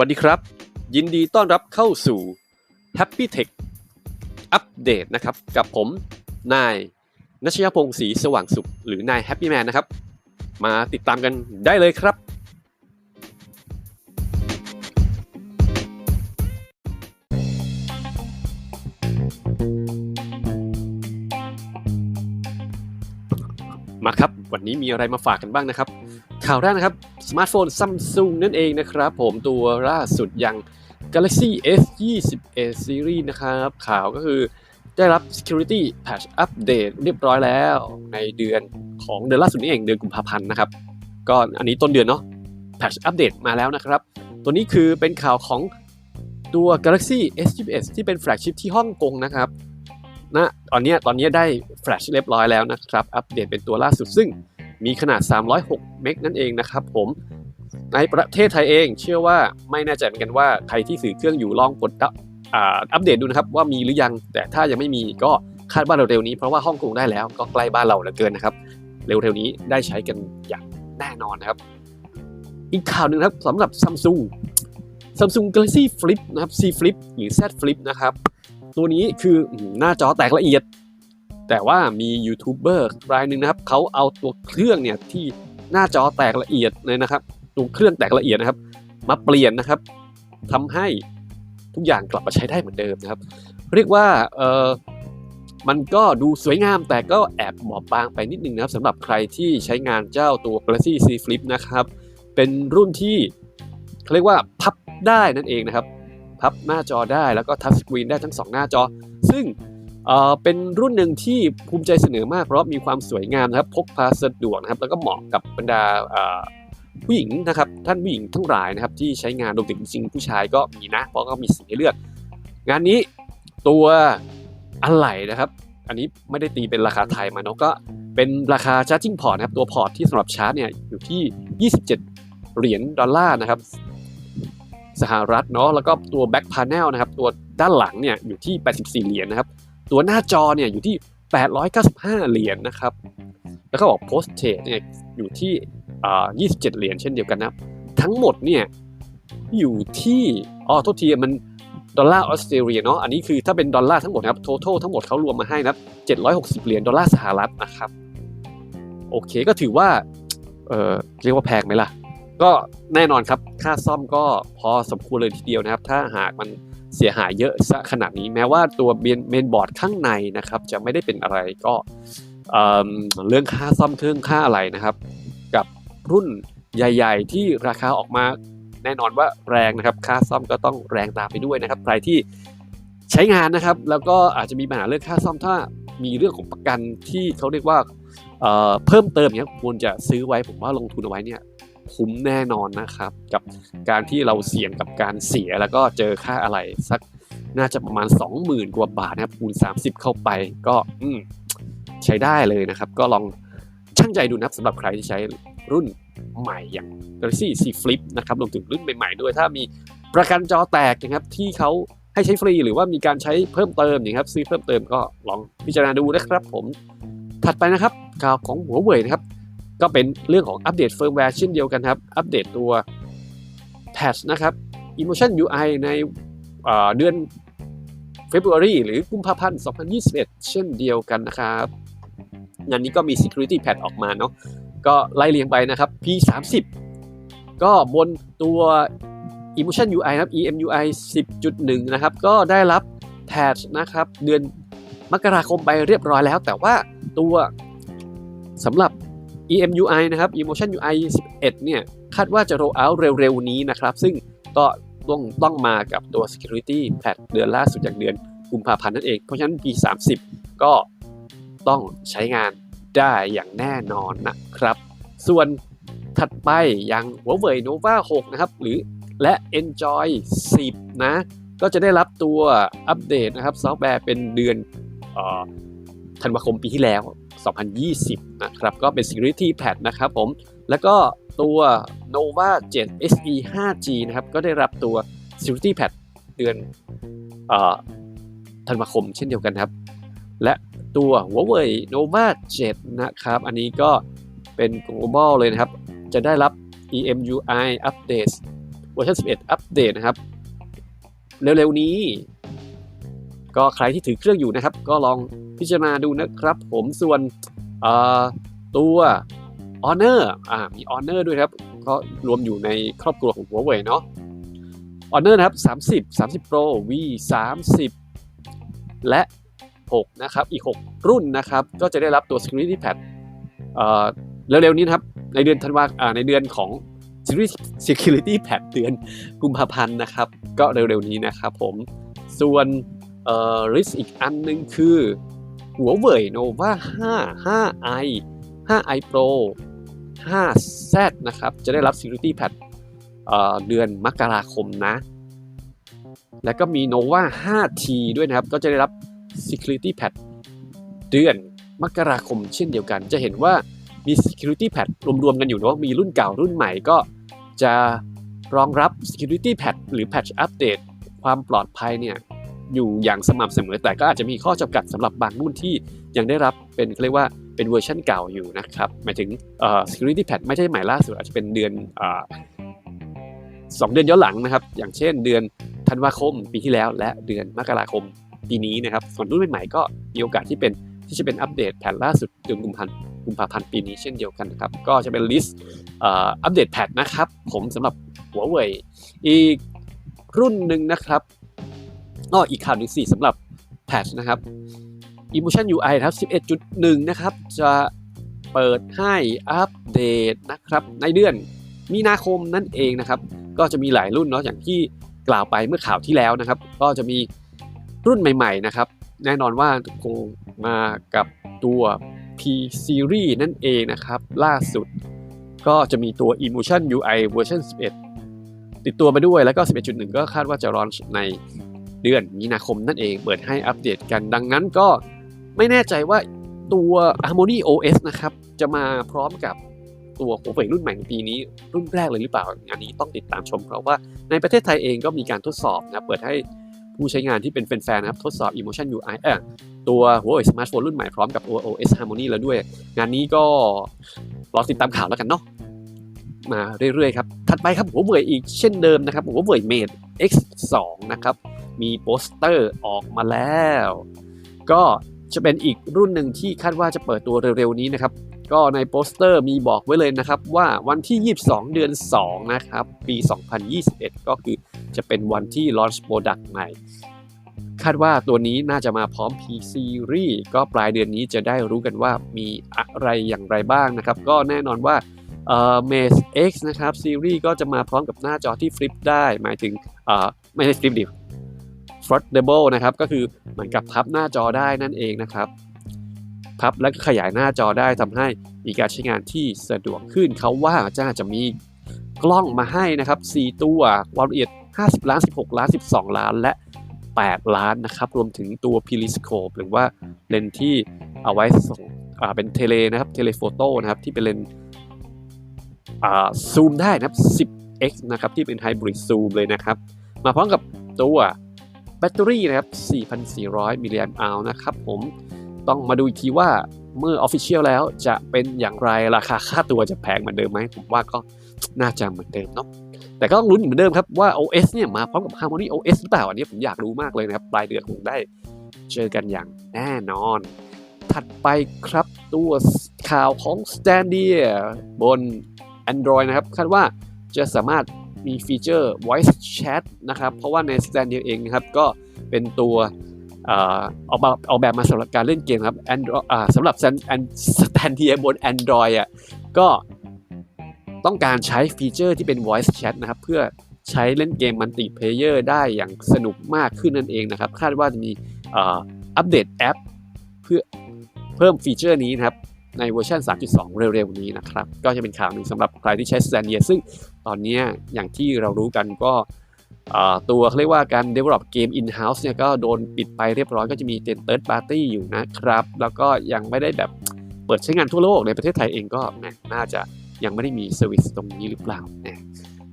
วัสดีครับ ยินดีต้อนรับเข้าสู่ Happy Tech อัปเดตนะครับ กับผม นายนัชยพงศ์ศรีสว่างสุข หรือนาย Happy Man นะครับ มาติดตามกันได้เลยครับ มาครับ วันนี้มีอะไรมาฝากกันบ้างนะครับ ข่าวแรกนะครับ สมาร์ทโฟน Samsung นั่นเองนะครับ ผมตัวล่าสุดอย่าง Galaxy S 21 Series นะครับ ข่าวก็คือได้รับ Security Patch Update เรียบร้อยแล้วในเดือนของเดือนล่าสุดนี้เองเดือนกุมภาพันธ์นะครับ ก็อันนี้ต้นเดือนเนาะ Patch Update มาแล้วนะครับ ตัวนี้คือเป็นข่าวของตัว Galaxy S 21ที่เป็นแฟลกชิพที่ฮ่องกงนะครับนะตอนนี้ตอนนี้ได้แฟลชเรียบร้อยแล้วนะครับ อัปเดตเป็นตัวล่าสุดซึ่ง มีขนาด 306 เมกนั่นเองนะครับผมในประเทศไทยเองเชื่อว่าไม่แน่ใจเหมือนกันว่าใครที่ถือเครื่องอยู่ลองกดอัปเดตดูนะครับว่ามีหรือยัง แต่ถ้ายังไม่มีก็คาดว่าเร็วๆนี้เพราะว่าฮ่องกงได้แล้วก็ใกล้บ้านเราเหลือเกินนะครับ เร็วๆนี้ได้ใช้กันอย่างแน่นอนนะครับ อีกข่าวหนึ่งครับสำหรับ Samsung Samsung Galaxy Flip นะครับ C Flip หรือ Z Flip นะครับ ตัวนี้คือหน้าจอแตกละเอียด แต่ว่ามียูทูบเบอร์รายหนึ่งนะครับเขาเอาตัวเครื่องเนี่ยที่หน้าจอแตกละเอียดเลยนะครับ ตัวเครื่องแตกละเอียดนะครับ มาเปลี่ยนนะครับทำให้ทุกอย่างกลับมาใช้ได้เหมือนเดิมนะครับ เรียกว่าเออมันก็ดูสวยงามแต่ก็แอบบอบบางไปนิดนึงนะครับสำหรับใครที่ใช้งานเจ้าตัว Galaxy C Flip นะครับ เป็นรุ่นที่เขาเรียกว่าพับได้นั่นเองนะครับ พับหน้าจอได้แล้วก็ทัชสกรีนได้ทั้งสองหน้าจอ ซึ่ง เอ่อเป็นรุ่นหนึ่งที่ภูมิใจเสนอมากเพราะมีความสวยงามนะครับพกพาสะดวกนะครับแล้วก็เหมาะกับบรรดาผู้หญิงนะครับท่านผู้หญิงทั้งหลายนะครับที่ใช้งานรวมถึงจริงผู้ชายก็มีนะเพราะก็มีสีให้เลือก งานนี้ตัวอะไหล่นะครับ อันนี้ไม่ได้ตีเป็นราคาไทยมาเนาะก็เป็นราคา charging port นะครับตัวพอร์ตที่สำหรับชาร์จเนี่ยอยู่ที่ 27 เหรียญดอลลาร์นะครับสหรัฐเนาะแล้วก็ตัว back panel นะครับตัวด้านหลังเนี่ยอยู่ที่ 84 เหรียญนะครับ ตัวหน้าจอเนี่ยอยู่ที่ 895 เหรียญนะครับ แล้วก็บอก p o s t a g เนี่ยอยู่ที่อ่า27 เหรียญเช่นเดียวกันนะครับทั้งหมดเนี่ยอยู่ที่อ๋อโทษทีมันดอลลาร์ออสเตรเลียเนาะอันนี้คือถ้าเป็นดอลลาร์ทั้งหมดนะครับ total ทั้งหมดเขารวมมาให้นะครับ760 เหรียญดอลลาร์สหรัฐนะครับ โอเคก็ถือว่าเออเรียกว่าแพงไหมล่ะ ก็แน่นอนครับค่าซ่อมก็พอสมควรเลยทีเดียวนะครับ ถ้าหากมัน เสียหายเยอะซะขนาดนี้แม้ว่าตัวเมนบอร์ดข้างในนะครับจะไม่ได้เป็นอะไรก็เอิ่มเรื่องค่าซ่อมเครื่องค่าอะไรนะครับ กับรุ่นใหญ่ ๆ ที่ราคาออกมาแน่นอนว่าแรงนะครับค่าซ่อมก็ต้องแรงตามไปด้วยนะครับใครที่ใช้งานนะครับ แล้วก็อาจจะมีปัญหาเรื่องค่าซ่อมถ้ามีเรื่องของประกันที่เขาเรียกว่าเอ่อเพิ่มเติมเนี้ยควรจะซื้อไว้ผมว่าลงทุนเอาไว้เนี่ย คุ้มแน่นอนนะครับ กับการที่เราเสี่ยงกับการเสียแล้วก็เจอค่าอะไรสักน่าจะประมาณ 20,000 กว่าบาทนะครับคูณ 30 เข้าไปก็อืมใช้ได้เลยนะครับ ก็ลองช่างใจดูนะครับสำหรับใครที่ใช้รุ่นใหม่อย่าง Galaxy C Flip นะครับรวมถึงรุ่นใหม่ๆด้วย ถ้ามีประกันจอแตกนะครับที่เขาให้ใช้ฟรีหรือว่ามีการใช้เพิ่มเติมอย่างครับซื้อเพิ่มเติมก็ลองพิจารณาดูนะครับผมถัดไปนะครับข่าวของหัวเว่ยนะครับ ก็เป็นเรื่องของอัปเดตเฟิร์มแวร์เช่นเดียวกันครับ อัปเดตตัว Patch นะครับ Emotion UI ในเอ่อเดือน February หรือกุมภาพันธ์ 2021 เช่นเดียวกันนะครับงานนี้ก็มี Security Patch ออกมาเนาะก็ไล่เรียงไปนะครับ P30 ก็บนตัว Emotion UI นะครับ EMUI 10.1 นะครับ ก็ได้รับ Patch นะครับ เดือนมกราคมไปเรียบร้อยแล้ว แต่ว่าตัวสำหรับ EMUI นะครับ Emotion UI 11 เนี่ย คาดว่าจะ roll out เร็วๆ นี้นะครับ ซึ่งก็ต้องต้องมากับตัว security patch เดือนล่าสุดจากเดือนกุมภาพันธ์นั่นเอง เพราะฉะนั้น P30 ก็ต้องใช้งานได้อย่างแน่นอนนะครับ ส่วนถัดไปอย่าง Huawei Nova 6 นะครับ หรือและ Enjoy 10 นะ ก็จะได้รับตัวอัปเดตนะครับ ซอฟต์แวร์เป็นเดือนออธันวาคมปีที่แล้ว 2020 นะครับ ก็เป็น Security Patch นะครับผม แล้วก็ตัว Nova 7 SE 5G นะครับ ก็ได้รับตัว Security Patch เดือนธันวาคมเช่นเดียวกันครับ และตัว Huawei Nova 7 นะครับ อันนี้ก็เป็น global เลยนะครับ จะได้รับ EMUI update เวอร์ชัน11 อัปเดตนะครับ เร็วๆนี้ ก็ใครที่ถือเครื่องอยู่นะครับ ก็ลองพิจารณาดูนะครับผมส่วนตัว Honor อ่ามี Honor ด้วยครับก็รวมอยู่ในครอบครัวของ Huawei เนาะ Honor นะครับ30 30 Pro V 30และ 6 นะครับ อีก 6 รุ่นนะครับ ก็จะได้รับตัว Security Pad เอ่อเร็วๆนี้นะครับ ในเดือนธันวาอ่าในเดือนของ Security Pad เดือนกุมภาพันธ์นะครับ ก็เร็วๆนี้นะครับผม ส่วน เอ่อ risk อีกอันหนึงคือ Huawei Nova 5 5i 5i Pro 5z นะครับ จะได้รับ Security Patch เอ่อเดือนมกราคมนะ แล้วก็มี Nova 5T ด้วยนะครับ ก็จะได้รับ Security Patch เดือนมกราคมเช่นเดียวกัน จะเห็นว่ามี Security Patch รวมๆกันอยู่เนาะมีรุ่นเก่ารุ่นใหม่ก็จะรองรับ Security Patch หรือ Patch Update ความปลอดภัยเนี่ย อยู่อย่างสม่ำเสมอ แต่ก็อาจจะมีข้อจำกัดสำหรับบางรุ่นที่ยังได้รับเป็นเรียกว่าเป็นเวอร์ชันเก่าอยู่นะครับ หมายถึง security patch ไม่ใช่ใหม่ล่าสุดอาจจะเป็นเดือนอสองเดือนย้อนหลังนะครับ อย่างเช่นเดือนธันวาคมปีที่แล้ว และเดือนมกราคมปีนี้นะครับ ส่วนรุ่นใหม่ๆก็มีโอกาสที่เป็นที่จะเป็นอัปเดตแพทล่าสุดเดือนกุมภาพันธ์กุมภาพันธ์ปีนี้เช่นเดียวกันนะครับ ก็จะเป็นลิสต์อัปเดตแพทนะครับ ผมสำหรับหัวเว่ยอีกรุ่นหนึ่งนะครับ ก็อีกข่าวหนึ่งสี่สำหรับแพทนะครับ Emotion UI นะครับ 11.1 นะครับ จะเปิดให้อัปเดตนะครับ ในเดือนมีนาคมนั่นเองนะครับ ก็จะมีหลายรุ่นเนาะอย่างที่กล่าวไปเมื่อข่าวที่แล้วนะครับ ก็จะมีรุ่นใหม่ ๆ นะครับ แน่นอนว่าคงมากับตัว P Series นั่นเองนะครับ ล่าสุดก็จะมีตัว Emotion UI เวอร์ชัน11 ติดตัวมาด้วยแล้วก็ 11.1 ก็คาดว่าจะรอนใน เดือนมีนาคมนั่นเองเปิดให้อัปเดตกันดังนั้นก็ไม่แน่ใจว่าตัว Harmony OS นะครับ จะมาพร้อมกับตัวหัวเว่ยรุ่นใหม่ในปีนี้รุ่นแรกเลยหรือเปล่า อันนี้ต้องติดตามชม เพราะว่าในประเทศไทยเองก็มีการทดสอบนะเปิดให้ผู้ใช้งานที่เป็นแฟนๆนะครับทดสอบ Emotion UI เออตัวหัวเว่ยสมาร์ทโฟนรุ่นใหม่พร้อมกับ OS Harmony แล้วด้วย งานนี้ก็รอติดตามข่าวแล้วกันเนาะมาเรื่อยๆครับ ถัดไปครับหัวเว่ยอีกเช่นเดิมนะครับหัวเว่ย Mate X2 นะครับ มีโปสเตอร์ออกมาแล้ว ก็จะเป็นอีกรุ่นหนึ่งที่คาดว่าจะเปิดตัวเร็วๆนี้นะครับ ก็ในโปสเตอร์มีบอกไว้เลยนะครับว่าวันที่ 22 เดือน 2 นะครับ ปี 2021 ก็คือจะเป็นวันที่ launch product ใหม่ คาดว่าตัวนี้น่าจะมาพร้อม P Series ก็ปลายเดือนนี้จะได้รู้กันว่ามีอะไรอย่างไรบ้างนะครับ ก็แน่นอนว่าเอ่อ Mate X นะครับซีรีส์ก็จะมาพร้อมกับหน้าจอที่ฟลิปได้ หมายถึงเอ่อไม่ใช่ฟลิปดิ foldable นะครับ ก็คือเหมือนกับพับหน้าจอได้นั่นเองนะครับ พับและก็ขยายหน้าจอได้ทำให้มีการใช้งานที่สะดวกขึ้นเขาว่าจะจะมีกล้องมาให้นะครับ 4 ตัวความละเอียด 50 ล้าน 16 ล้าน 12 ล้านและ 8 ล้านนะครับ รวมถึงตัว periscope หรือว่าเลนส์ที่เอาไว้ส่งอ่าเป็นเทเลนะครับ เทเลโฟโต้นะครับ ที่เป็นเลนส์อ่าซูมได้นะครับ 10x นะครับ ที่เป็นไฮบริดซูมเลยนะครับ มาพร้อมกับตัว แบตเตอรี่นะครับ 4,400 มิลลิแอมป์อัลนะครับผมต้องมาดูอีกทีว่าเมื่อ Official แล้วจะเป็นอย่างไรราคาค่าตัวจะแพงเหมือนเดิมไหมผมว่าก็น่าจะเหมือนเดิมเนาะแต่ก็ต้องลุ้นเหมือนเดิมครับว่า OS เนี่ยมาพร้อมกับ Harmony OS หรือเปล่าอันนี้ผมอยากรู้มากเลยนะครับ ปลายเดือนคงได้เจอกันอย่างแน่นอน ถัดไปครับตัวข่าวของ Stadia บน Android นะครับ คาดว่าจะสามารถ มีฟีเจอร์ voice chat นะครับ เพราะว่าใน Stadia เองนะครับก็เป็นตัวเอ่อออกแบบออกแบบมาสำหรับการเล่นเกมครับ Android อ่าสำหรับ Stadia บน Android อะก็ต้องการใช้ฟีเจอร์ที่เป็น voice chat นะครับ เพื่อใช้เล่นเกมมัลติเพเยอร์ได้อย่างสนุกมากขึ้นนั่นเองนะครับ คาดว่าจะมีเอ่ออัปเดตแอป เพื่อเพิ่มฟีเจอร์นี้นะครับ ในเวอร์ชัน3.2 เร็วๆ นี้นะครับ ก็จะเป็นข่าวหนึ่งสำหรับใครที่ใช้ Stadia ซึ่งตอนนี้อย่างที่เรารู้กันก็ตัวเขาเรียกว่าการ develop เกม in-house เนี่ยก็โดนปิดไปเรียบร้อยก็จะมีเ third party อยู่นะครับ แล้วก็ยังไม่ได้แบบเปิดใช้งานทั่วโลกในประเทศไทยเองก็นะน่าจะยังไม่ได้มีเซอร์วิสตรงนี้หรือเปล่านะ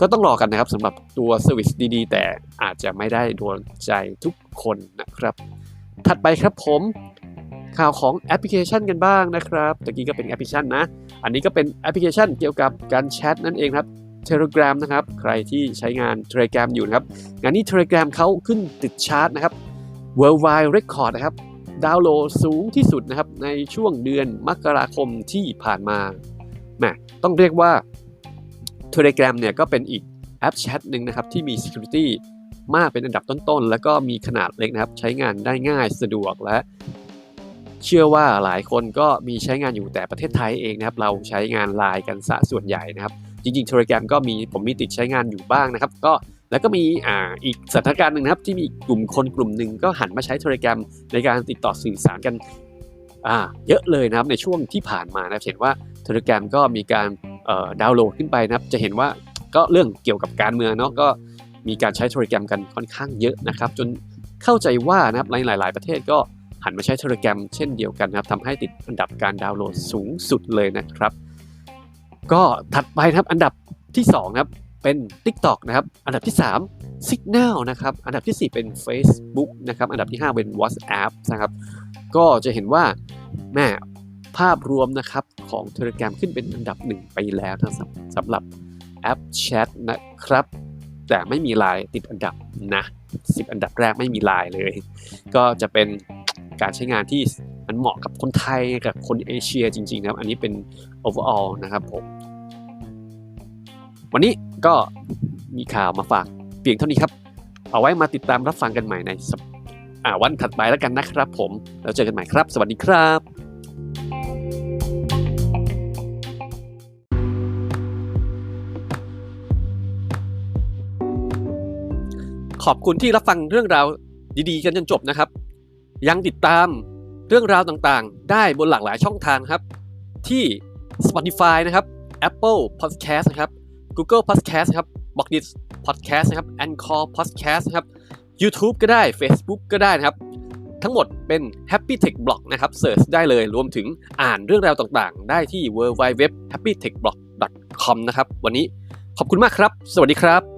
ก็ต้องรอกันนะครับสำหรับตัวเซอร์วิสดีๆ แต่อาจจะไม่ได้โดนใจทุกคนนะครับ ถัดไปครับผม ข่าวของแอปพลิเคชันกันบ้างนะครับตะกี้ก็เป็นแอปพลิเคชันนะ อันนี้ก็เป็นแอปพลิเคชันเกี่ยวกับการแชทนั่นเองครับ Telegram นะครับ ใครที่ใช้งาน Telegram อยู่นะครับ งานนี้ Telegram เขาขึ้นติดชาร์ตนะครับ Worldwide Record นะครับ ดาวน์โหลดสูงที่สุดนะครับ ในช่วงเดือนมกราคมที่ผ่านมาแหมต้องเรียกว่า Telegram เนี่ยก็เป็นอีกแอปแชทหนึ่งนะครับ ที่มี Security มากเป็นอันดับต้นๆ แล้วก็มีขนาดเล็กนะครับ ใช้งานได้ง่ายสะดวกและ เชื่อว่าหลายคนก็มีใช้งานอยู่แต่ประเทศไทยเองนะครับ เราใช้งานไลน์กันซะส่วนใหญ่นะครับ จริงๆ Telegram ก็มีผมมีติดใช้งานอยู่บ้างนะครับ ก็แล้วก็มีอ่าอีกสถานการณ์หนึ่งนะครับ ที่มีกลุ่มคนกลุ่มหนึ่งก็หันมาใช้ Telegram ในการติดต่อสื่อสารกันอ่าเยอะเลยนะครับในช่วงที่ผ่านมานะเห็นว่า Telegram ก็มีการดาวน์โหลดขึ้นไปนะครับ จะเห็นว่าก็เรื่องเกี่ยวกับการเมืองเนาะก็มีการใช้ Telegram กันค่อนข้างเยอะนะครับ จนเข้าใจว่านะครับในหลาย ๆ ประเทศก็ หันมาใช้ Telegram เช่นเดียวกันนะครับทำให้ติดอันดับการดาวน์โหลดสูงสุดเลยนะครับ ก็ถัดไปครับอันดับที่2ครับเป็น TikTok นะครับ อันดับที่ 3 Signal นะครับ อันดับทีสี่4 เป็น Facebook นะครับ อันดับที่ 5 เป็น WhatsApp นะครับ ก็จะเห็นว่าแม่ภาพรวมนะครับของ Telegram ขึ้นเป็นอันดับหนึ่งไปแล้วนะสำสำหรับแอปแชทนะครับ แต่ไม่มีไลน์ติดอันดับนะ 10 อันดับแรกไม่มีไลน์เลย ก็จะเป็น การใช้งานที่มันเหมาะกับคนไทยกับคนเอเชียจริงๆนะครับอันนี้เป็น overall นะครับผมวันนี้ก็มีข่าวมาฝากเพียงเท่านี้ครับ เอาไว้มาติดตามรับฟังกันใหม่ในวันถัดไปแล้วกันนะครับผม แล้วเจอกันใหม่ครับ สวัสดีครับขอบคุณที่รับฟังเรื่องราวดีๆ กันจนจบนะครับ ยังติดตามเรื่องราวต่างๆ ได้บนหลากหลายช่องทางครับ ที่ Spotify นะครับ Apple Podcast นะครับ Google Podcast ครับ b o x d i t Podcast นะครับ Anchor Podcast นะครับ YouTube ก็ได้ Facebook ก็ได้นะครับ ทั้งหมดเป็น Happy Tech Blog นะครับเสิร์ชได้เลยรวมถึงอ่านเรื่องราวต่างๆ ได้ที่ w w w happytechblog com นะครับ วันนี้ขอบคุณมากครับ สวัสดีครับ